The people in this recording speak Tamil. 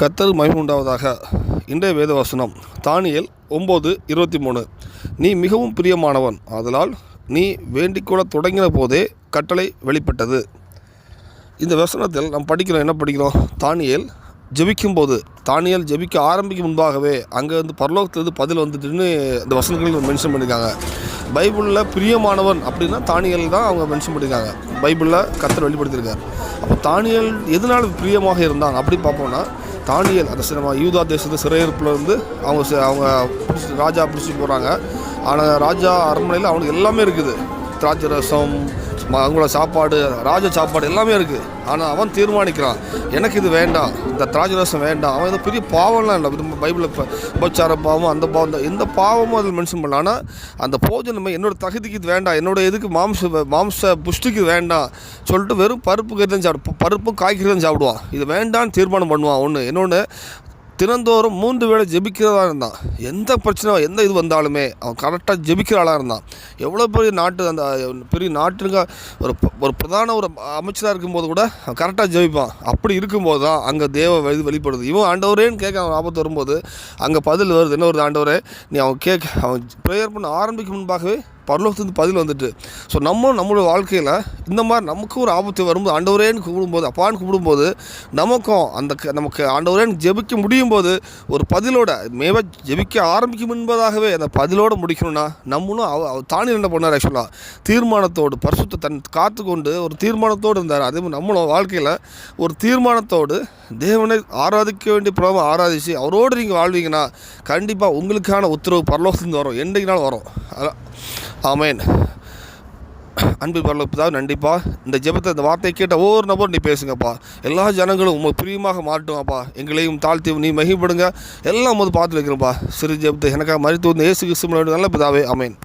கத்தர் மகிமுண்டாவதாக இன்றைய வேத வசனம் தானியல் ஒம்பது இருபத்தி மூணு நீ மிகவும் பிரியமானவன் ஆதலால் நீ வேண்டிக்கொள்ள தொடங்கின போதே கட்டளை வெளிப்பட்டது. இந்த வசனத்தில் நாம் படிக்கிறோம் என்ன படிக்கிறோம்? தானியல் ஜெபிக்கும் போது தானியல் ஜெபிக்க ஆரம்பிக்கும் முன்பாகவே அங்கே வந்து பரலோகத்துலேருந்து பதில் வந்துட்டுன்னு இந்த வசனங்கள் மென்ஷன் பண்ணியிருக்காங்க. பைபிளில் பிரியமானவன் அப்படின்னா தானியல் தான் அவங்க மென்ஷன் பண்ணியிருக்காங்க. பைபிளில் கத்தர் வெளிப்படுத்தியிருக்காரு. அப்போ தானியல் எதனால் பிரியமாக இருந்தான் அப்படி பார்ப்போம்னா தானியல் அந்த சினிமா யூதா தேசத்து சிறையிருப்பில் இருந்து அவங்க அவங்க பிடிச்சி ராஜா பிடிச்சி போகிறாங்க ஆனால் ராஜா அரண்மனையில் அவனுக்கு எல்லாமே இருக்குது. திராட்சை ரசம் அவங்களோட சாப்பாடு ராஜ சாப்பாடு எல்லாமே இருக்குது ஆனால் அவன் தீர்மானிக்கிறான். எனக்கு இது வேண்டாம். இந்த திராட்சை ரசம் வேண்டாம். அவன் எதோ பெரிய பாவம்லாம் இல்லை. பைபிளில் இப்போ உபச்சார பாவம் அந்த பாவம் எந்த பாவமும் அதில் மென்ஷன் பண்ணல. ஆனால் அந்த போஜனமே என்னோட தகுதிக்கு இது வேண்டாம். என்னோட இதுக்கு மாம்ச மாம்ச புஷ்டிக்கு வேண்டாம் சொல்லிட்டு வெறும் பருப்பு கறி தான் சாப்பிடு பருப்பும் காய்கறி தான் சாப்பிடுவான். இது வேண்டான்னு தீர்மானம் பண்ணுவான். ஒன்று இன்னொன்று தினந்தோறும் மூன்று வேளை ஜெபிக்கிறதா இருந்தான். எந்த பிரச்சனை எந்த இது வந்தாலுமே அவன் கரெக்டாக ஜெபிக்கிற ஆளாக இருந்தான். எவ்வளோ பெரிய நாட்டு அந்த பெரிய நாட்டுங்க ஒரு ஒரு பிரதான ஒரு அமைச்சராக இருக்கும்போது கூட அவன் கரெக்டாக ஜெபிப்பான். அப்படி இருக்கும்போது தான் அங்கே தேவ வெளி வெளிப்படுது. இவன் ஆண்டவரேன்னு கேட்க அவன் ஆபத்து வரும்போது அங்கே பதில் வருது. என்ன ஒரு ஆண்டவரே? நீ அவன் கேட்க அவன் ப்ரேயர் பண்ண ஆரம்பிக்கும் முன்பாகவே பரலோகத்துலேருந்து பதில் வந்துட்டு. ஸோ நம்ம நம்மளோட வாழ்க்கையில் இந்த மாதிரி நமக்கு ஒரு ஆபத்து வரும்போது ஆண்டவரேன்னு கூப்பிடும்போது அப்பான்னு கூப்பிடும்போது நமக்கும் அந்த க- நமக்கு ஆண்டவரேன்னு ஜெபிக்க முடியும் போது ஒரு பதிலோட மேவ ஜெபிக்க ஆரம்பிக்கும் முன்பதாகவே அந்த பதிலோட முடிக்கணும்னா நம்மளும் அவ அவ தானி என்ன பண்ணார் ஆக்சுவலாக தீர்மானத்தோடு பரிசுத்த தன் காத்துக்கொண்டு ஒரு தீர்மானத்தோடு இருந்தார். அதே மாதிரி நம்மளும் வாழ்க்கையில் ஒரு தீர்மானத்தோடு தேவனை ஆராதிக்க வேண்டிய பிரபம் ஆராதிச்சு அவரோடு நீங்கள் வாழ்வீங்கன்னா கண்டிப்பாக உங்களுக்கான உத்தரவு பரலோகத்துலேருந்து வரும். என்றைக்குனாலும் வரும். ஆமேன். அன்பு பரலோகத்தான் நன்றிப்பா. இந்த ஜெபத்தை இந்த வார்த்தை கேட்ட ஒவ்வொரு நபரும் நீ பேசுங்கப்பா. எல்லா ஜனங்களும் உங்கள் பிரியமாக மாட்டுவாப்பா எங்களையும் தாழ்த்தி நீ மகிப்படுங்க எல்லாம் வந்து பார்த்து வைக்கிறோம்ப்பா சிறு ஜெபத்தை எனக்காக மருத்துவ இயேசு கிறிஸ்து நல்ல பிதாவே அமேன்